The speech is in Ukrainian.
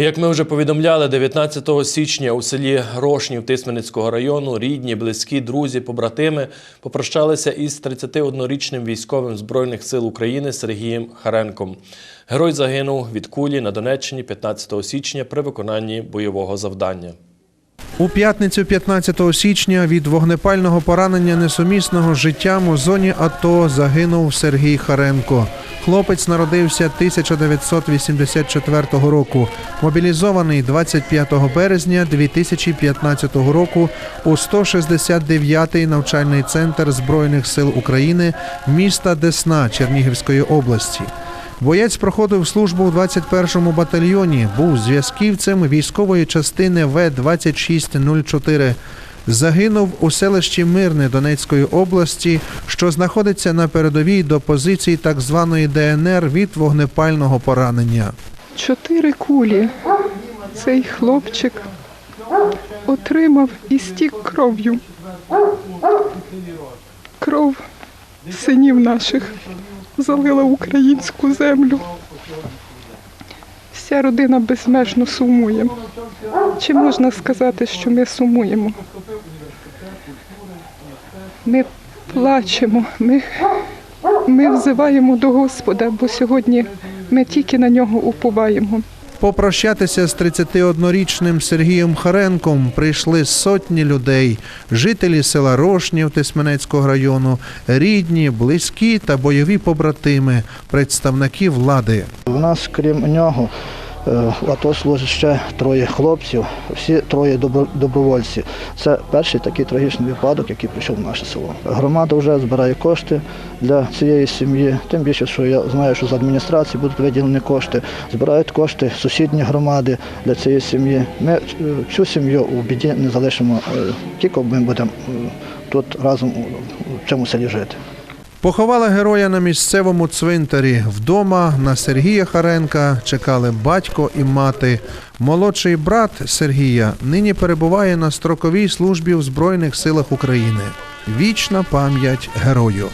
Як ми вже повідомляли, 19 січня у селі Рошнів Тисменницького району рідні, близькі, друзі, побратими попрощалися із 31-річним військовим Збройних сил України Сергієм Харенком. Герой загинув від кулі на Донеччині 15 січня при виконанні бойового завдання. У п'ятницю 15 січня від вогнепального поранення несумісного з життям у зоні АТО загинув Сергій Харенко. Хлопець народився 1984 року. Мобілізований 25 березня 2015 року у 169-й навчальний центр Збройних сил України міста Десна Чернігівської області. Боєць проходив службу у 21-му батальйоні, був зв'язківцем військової частини В-2604. Загинув у селищі Мирне Донецької області, що знаходиться на передовій до позицій так званої ДНР від вогнепального поранення. Чотири кулі цей хлопчик отримав і стік кров'ю. Кров синів наших залила українську землю. Вся родина безмежно сумує. Чи можна сказати, що ми сумуємо? Ми плачемо, ми, ми взиваємо до Господа, бо сьогодні ми тільки на нього уповаємо. Попрощатися з 31-річним Сергієм Харенком прийшли сотні людей, жителі села Рошнів Тисменецького району, рідні, близькі та бойові побратими, представники влади. У нас, крім нього, в АТО служить ще троє хлопців, всі троє добро- добровольці. Це перший такий трагічний випадок, який прийшов в наше село. Громада вже збирає кошти для цієї сім'ї. Тим більше, що я знаю, що з адміністрації будуть виділені кошти, збирають кошти сусідні громади для цієї сім'ї. Ми е, цю сім'ю у біді не залишимо, е, тільки ми будемо е, тут разом у цьому селі жити. Поховали героя на місцевому цвинтарі. Вдома на Сергія Харенка чекали батько і мати. Молодший брат Сергія нині перебуває на строковій службі в Збройних силах України. Вічна пам'ять герою.